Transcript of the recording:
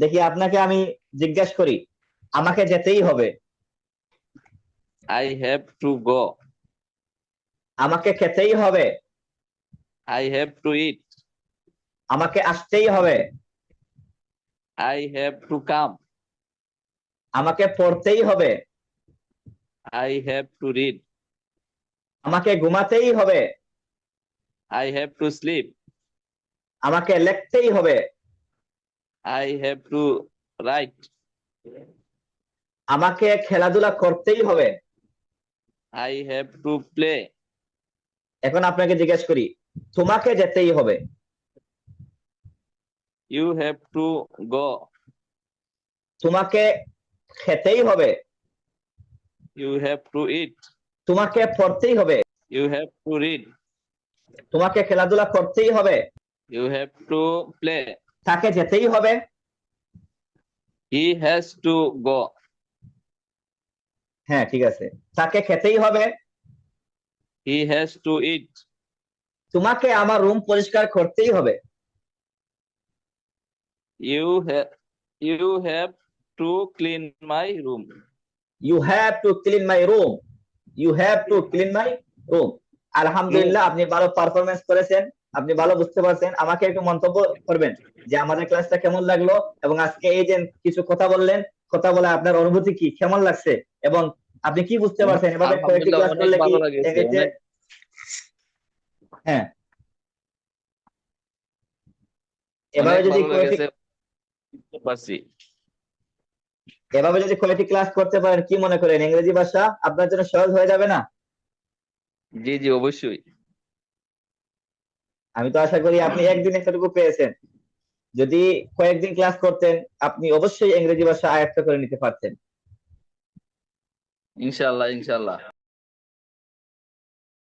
দেখি আপনাকে আমি জিজ্ঞাসা করি আমাকে যেতেই হবে। I have to go. আমাকে খেতেই হবে। I have to eat. আমাকে আসতেই হবে। আই have টু কাম আমাকে পড়তেই হবে। আই have টু রিড আমাকে ঘুমাতেই হবে। আই have টু স্লিপ আমাকে লিখতেই হবে। আই হ্যাভ টু রাইট আমাকে খেলাধুলা করতেই হবে। আই হ্যাভ টু প্লে এখন আপনাকে জিজ্ঞেস করি তোমাকে যেতেই হবে। ইউ হ্যাভ টু গো তোমাকে খেতেই হবে। ইউ হ্যাভ টু ইট তোমাকে পড়তেই হবে। ইউ হ্যাভ টু রিড তোমাকে খেলাধুলা করতেই হবে। ইউ হ্যাভ টু প্লে তাকে যেতেই হবে He has to go. হ্যাঁ ঠিক আছে তাকে খেতেই হবে He has to eat. তোমাকে আমার রুম পরিষ্কার করতেই হবে You have you have to clean my room. You have to clean my room you have to clean my room আলহামদুলিল্লাহ আপনি ভালো পারফরমেন্স করেছেন আপনি ভালো বুঝতে পারছেন। আমাকে একটু মন্তব্য করবেন যে আমাদের ক্লাসটা কেমন লাগল এবং আজকে এই যে কিছু কথা বললেন কথা বলে আপনার অনুভূতি কি? কেমন লাগছে? এবং আপনি কি বুঝতে পারছেন? এভাবে কয়েকটি ক্লাস করলে কি হ্যাঁ। এভাবে যদি কয়েকটি এভাবে যদি কয়েকটি ক্লাস করতে পারেন কি মনে করেন? ইংরেজি ভাষা আপনার জন্য সহজ হয়ে যাবে না? জি জি অবশ্যই। আমি তো আশা করি আপনি একদিন এতটুকু পেয়েছেন। যদি কয়েকদিন ক্লাস করতেন আপনি অবশ্যই ইংরেজি ভাষা আয়ত্ত করে নিতে পারতেন। ইনশাল্লাহ ইনশাআল্লাহ।